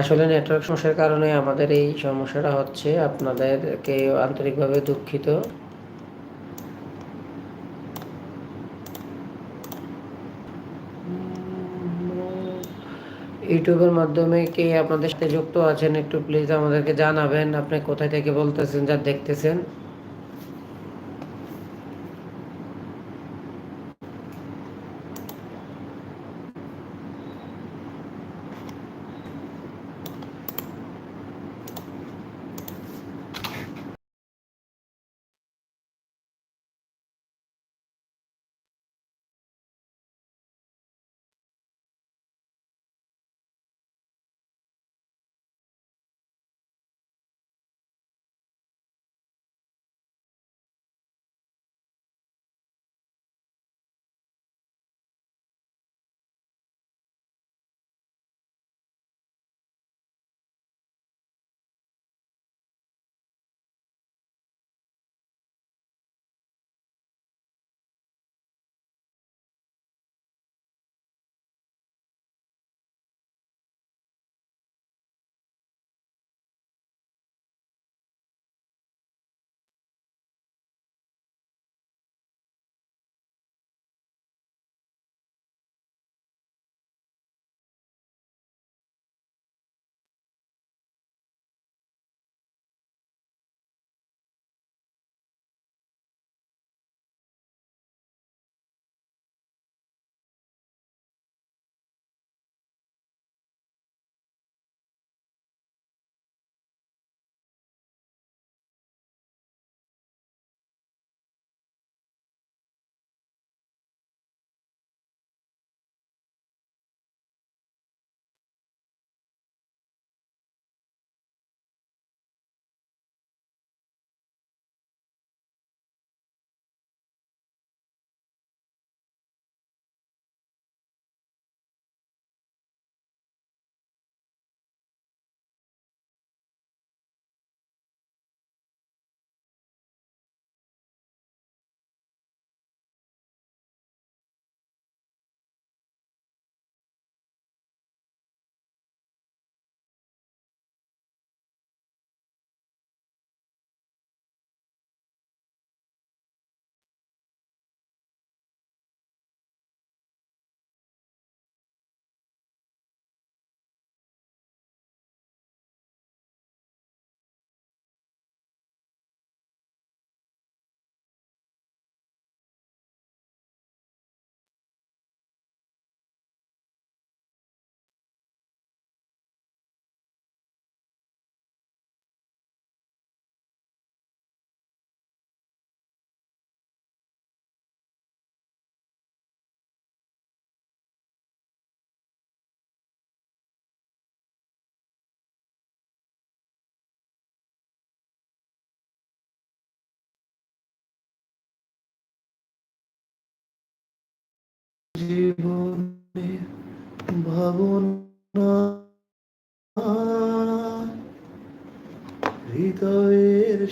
আসলে নেটওয়ার্ক সমস্যার কারণে আমাদের এই সমস্যাটা হচ্ছে আপনাদেরকে আন্তরিকভাবে দুঃখিত। ইউটিউবের মাধ্যমে কে আপনাদের সাথে যুক্ত আছেন একটু প্লিজ আমাদেরকে জানাবেন। আপনি কোথায় থেকে বলতেছেন, যা দেখতেছেন।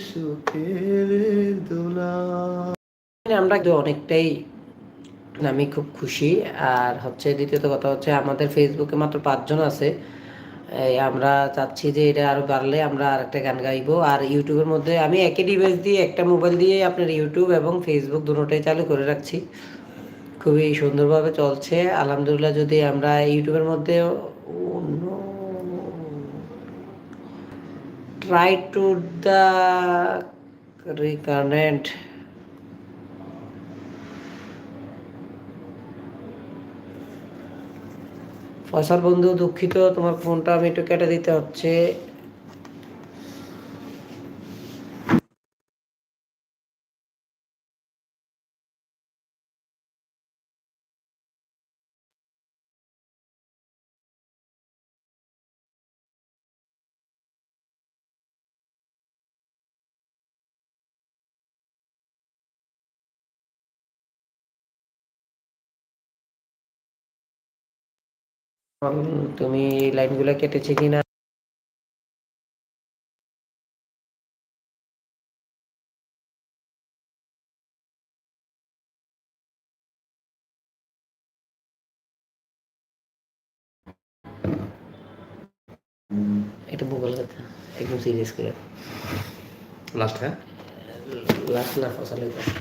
সুখের দোলা। আমরা অনেকটাই আমি খুব খুশি। আর হচ্ছে দ্বিতীয়ত কথা হচ্ছে আমাদের ফেসবুকে মাত্র পাঁচজন আছে। আমরা চাচ্ছি যে এটা আরও বাড়লে আমরা আর একটা গান গাইবো। আর ইউটিউবের মধ্যে আমি একই ডিভাইস দিয়ে, একটা মোবাইল দিয়ে আপনার ইউটিউব এবং ফেসবুক দুটোটাই চালু করে রাখছি। খুবই সুন্দরভাবে চলছে। আলহামদুলিল্লাহ যদি আমরা ইউটিউবের মধ্যে ট্রাই to the recurrent. ফসল বন্ধু দুঃখিত তোমার ফোনটা আমি একটু কেটে দিতে হচ্ছে। তুমি এই লাইনগুলো কেটেছে কিনা? এটা ভূগোল কথা একদম সিরিয়াস করে। লাস্ট হ্যাঁ? লাস্ট না ফসলের কথা।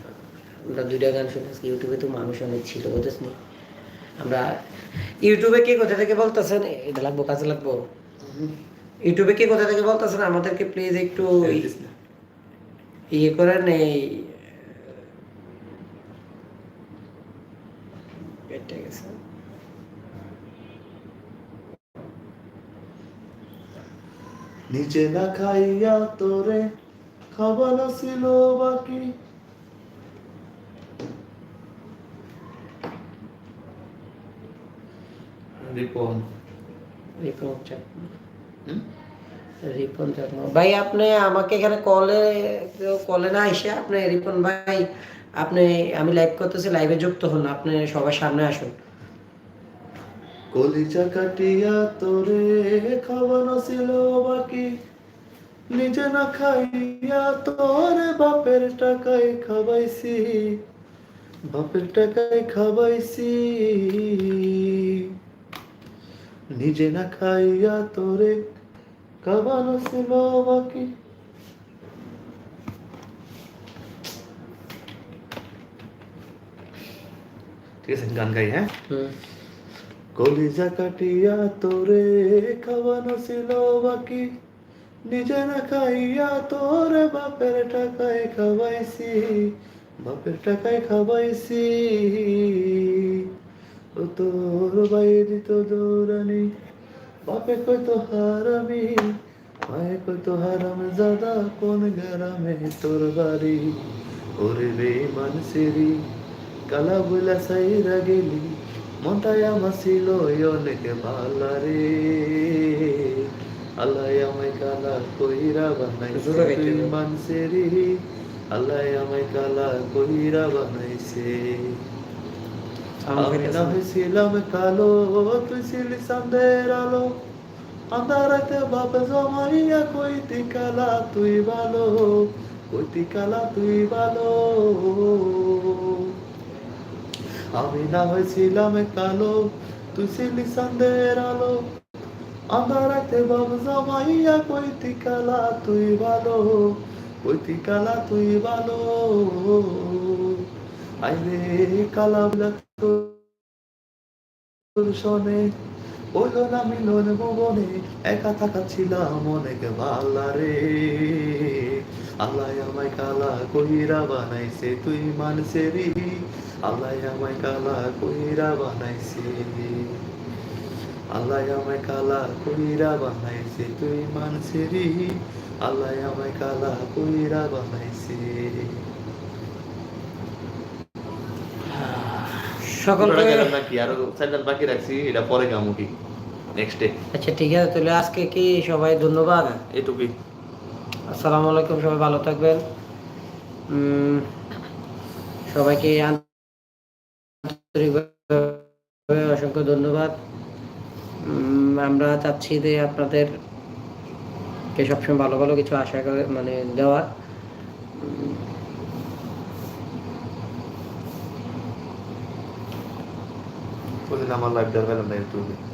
দুইটা গান শুনেছি ইউটিউবে তো মানুষ অনেক ছিল বুঝেছ নি? আমরা ইউটিউবে কে কোথা থেকে বলতেছেন? এটা লাগবো, কাজে লাগবো। ইউটিউবে কে কোথা থেকে বলতেছেন? আমাদেরকে প্লিজ একটু ইয়ে করেন এই নিজে না খাইয়া তোরে খাবার ছিল বাকি। রিপন। রিপন চাকমা রিপন চাকমা ভাই আপনি আমাকে এখানে কলে কলে না এসে আপনি রিপন ভাই আপনি আমি লাইভ করতেছি লাইভে যুক্ত হন আপনি সবার সামনে আসুন। কলিজা কাটিয়া তোরে খাওয়ানো ছিল বাকি। নিজে না খাইয়া তোরে বাপের টাকায় খাবাইছি বাপের টাকায় খাবাইছি নিজে না খাইয়া তোরে খাওয়ানো ছিল বাকি ঠিক আছে গান গাই হ্যাঁ? হুম। কলিজা কাটিয়া তোরে খাওয়ানো ছিল বাকি নিজে না খাইয়া তোরে বাপের টাকায় খাওয়াইছি বাপের টাকায় খাওয়াইছি। ও তোর বাইরে তো দৌড়ানি। বাপে কই তো হারামি মায়ে তো হারাম জাদা কোন গ্রামে তোর বাড়ি? ওরে রে মানসেরি কালা বইলা সাইরা গেলি মনটাই আমার ছিল অনেক ভালো রে। আল্লাহ আমায় কালা কইরা বানাইছে। মানসেরি আল্লাহ আমায় কালা কইরা বানাইছে। আমি না হয়েছিলাম কালো তুই ছিলি সন্ধ্যের আলো। আন্ধারাতে বাপ জমাইয়া কইতি কালা তুই ভালো। কইতি তুই ভালো। আমি না হয়েছিলাম কালো তুই ছিলি সন্ধ্যের আলো। আন্ধারাতে বাপ জমাইয়া কইতি কালা তুই ভালো। কইতি কালা তুই ভালো। আইরে কালা বলা তোর শোনে ওইল না মিলন ভুবনে, একা থাকা ছিলাম অনেক ভালা রে। আল্লাহ আমায় কালা কইরা বানাইছে, তুই মানসেরি আল্লাহ আমায় কালা কইরা বানাইছে। আল্লাহ আমায় কালা কইরা বানাইছে, তুই মানসেরি আল্লাহ আমায় কালা কইরা বানাইছে। নাকি আরও বাকি রাখছি এটা পরে নেক্সট ডে আচ্ছা ঠিক আছে তাহলে আজকে কি সবাই ধন্যবাদ? এটুকুই। আসসালামু আলাইকুম সবাই ভালো থাকবেন। সবাইকে আন্তরিকভাবে অসংখ্য ধন্যবাদ। আমরা চাচ্ছি যে আপনাদের কে সবসময় ভালো ভালো কিছু আশা করে মানে দেওয়ার। ko din naman live dahil meron na YouTube.